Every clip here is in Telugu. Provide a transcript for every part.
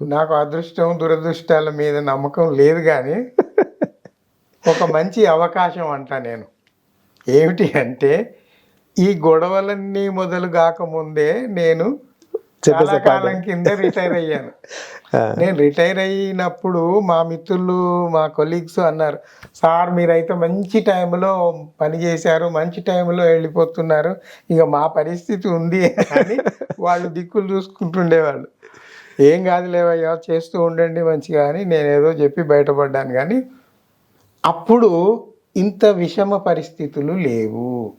నాకు అదృష్టం దురదృష్టాల మీద నమ్మకం లేదు కానీ ఒక మంచి అవకాశం అంట నేను. ఏమిటి అంటే ఈ గొడవలన్నీ మొదలు కాకముందే నేను చాలా కాలం కింద రిటైర్ అయ్యాను. నేను రిటైర్ అయినప్పుడు మా మిత్రులు మా కొలీగ్స్ అన్నారు సార్ మీరైతే మంచి టైంలో పని చేశారు మంచి టైంలో వెళ్ళిపోతున్నారు ఇక మా పరిస్థితి ఉంది అని వాళ్ళు దిక్కులు చూసుకుంటుండేవాళ్ళు. ఏం కాదులేవయ్యా చేస్తూ ఉండండి మంచిగా అని నేను ఏదో చెప్పి బయటపడ్డాను. కానీ అప్పుడు ఇంత విషమ పరిస్థితులు లేవు.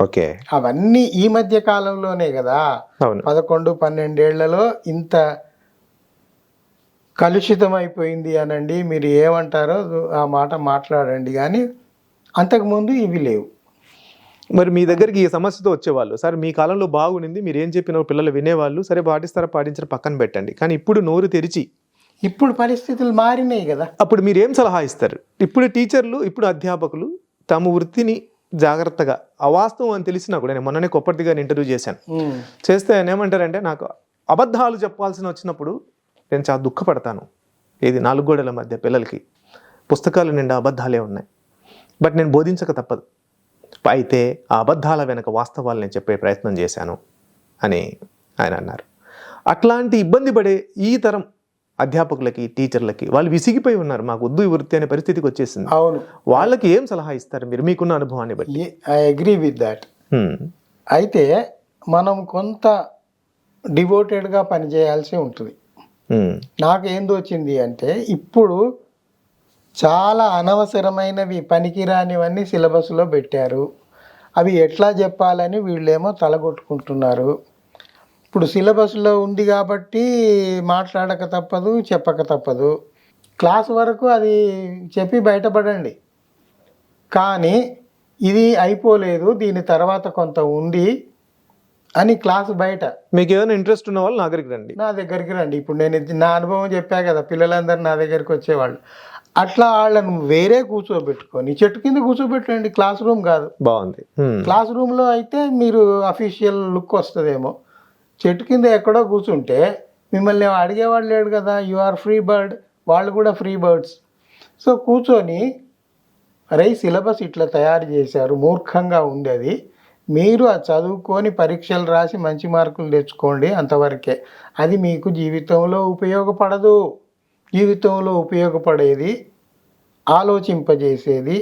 ఓకే. అవన్నీ ఈ మధ్య కాలంలోనే కదా. పదకొండు పన్నెండేళ్ళలో ఇంత కలుషితమైపోయింది అనండి. మీరు ఏమంటారో ఆ మాట మాట్లాడండి. కానీ అంతకుముందు ఇవి లేవు. మరి మీ దగ్గరికి ఈ సమస్యతో వచ్చేవాళ్ళు సరే మీ కాలంలో బాగునింది మీరు ఏం చెప్పిన పిల్లలు వినేవాళ్ళు సరే పాటిస్తారా పాటించారా పక్కన పెట్టండి. కానీ ఇప్పుడు నోరు తెరిచి ఇప్పుడు పరిస్థితులు మారినాయి కదా. అప్పుడు మీరు ఏం సలహా ఇస్తారు? ఇప్పుడు టీచర్లు ఇప్పుడు అధ్యాపకులు తమ వృత్తిని జాగ్రత్తగా అవాస్తవం అని తెలిసినా కూడా నేను మొన్ననే కొప్పటి గారిని ఇంటర్వ్యూ చేశాను. చేస్తే ఆయన ఏమంటారంటే నాకు అబద్ధాలు చెప్పాల్సిన వచ్చినప్పుడు నేను చాలా దుఃఖపడతాను. ఇది నాలుగు గోడల మధ్య పిల్లలకి పుస్తకాలు నిండా అబద్ధాలే ఉన్నాయి. బట్ నేను బోధించక తప్పదు. అయితే ఆ అబద్ధాల వెనక వాస్తవాలు నేను చెప్పే ప్రయత్నం చేశాను అని ఆయన అన్నారు. అట్లాంటి ఇబ్బంది పడే ఈ తరం అధ్యాపకులకి టీచర్లకి వాళ్ళు విసిగిపోయి ఉన్నారు. మాకు వద్దు ఈ వృత్తి అనే పరిస్థితికి వచ్చేసింది. అవును. వాళ్ళకి ఏం సలహా ఇస్తారు? మీరు మీకున్న అనుభవాన్ని బట్టి. I agree with that. అయితే మనం కొంత డివోటెడ్గా పనిచేయాల్సి ఉంటుంది. నాకేం తోచింది అంటే ఇప్పుడు చాలా అనవసరమైనవి పనికిరానివన్నీ సిలబస్లో పెట్టారు. అవి ఎట్లా చెప్పాలని వీళ్ళేమో తలగొట్టుకుంటున్నారు. ఇప్పుడు సిలబస్లో ఉంది కాబట్టి మాట్లాడక తప్పదు చెప్పక తప్పదు. క్లాస్ వరకు అది చెప్పి బయటపడండి. కానీ ఇది అయిపోలేదు దీని తర్వాత కొంత ఉంది అని క్లాస్ బయట. మీకు ఏదైనా ఇంట్రెస్ట్ ఉన్న వాళ్ళు నా దగ్గరికి రండి. నా దగ్గరికి రండి. ఇప్పుడు నేను నా అనుభవం చెప్పా కదా పిల్లలందరూ నా దగ్గరికి వచ్చేవాళ్ళు. అట్లా వాళ్ళను వేరే కూర్చోబెట్టుకొని చెట్టు కింద కూర్చోబెట్టండి క్లాస్ రూమ్ కాదు. బాగుంది. క్లాస్ రూమ్లో అయితే మీరు అఫీషియల్ లుక్ వస్తుందేమో. చెట్టు కింద ఎక్కడో కూర్చుంటే మిమ్మల్ని అడిగేవాడు లేడు కదా యు ఆర్ ఫ్రీ బర్డ్ వాళ్ళు కూడా ఫ్రీ బర్డ్స్ సో కూర్చొని అరే సిలబస్ ఇట్లా తయారు చేశారు మూర్ఖంగా ఉంది అది. మీరు అది చదువుకొని పరీక్షలు రాసి మంచి మార్కులు తెచ్చుకోండి అంతవరకే. అది మీకు జీవితంలో ఉపయోగపడదు. జీవితంలో ఉపయోగపడేది ఆలోచింపజేసేది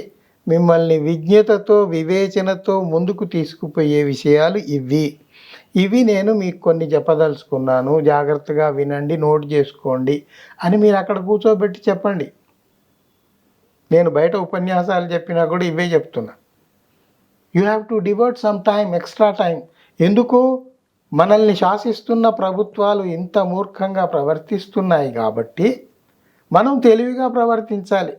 మిమ్మల్ని విజ్ఞతతో వివేచనతో ముందుకు తీసుకుపోయే విషయాలు ఇవి. ఇవి నేను మీకు కొన్ని చెప్పదలుచుకున్నాను. జాగ్రత్తగా వినండి నోట్ చేసుకోండి అని మీరు అక్కడ కూర్చోబెట్టి చెప్పండి. నేను బయట ఉపన్యాసాలు చెప్పినా కూడా ఇవే చెప్తున్నా. You have to devote some time extra time ఎందుకు? మనల్ని శాసిస్తున్న ప్రభుత్వాలు ఇంత మూర్ఖంగా ప్రవర్తిస్తున్నాయి కాబట్టి మనం తెలివిగా ప్రవర్తించాలి.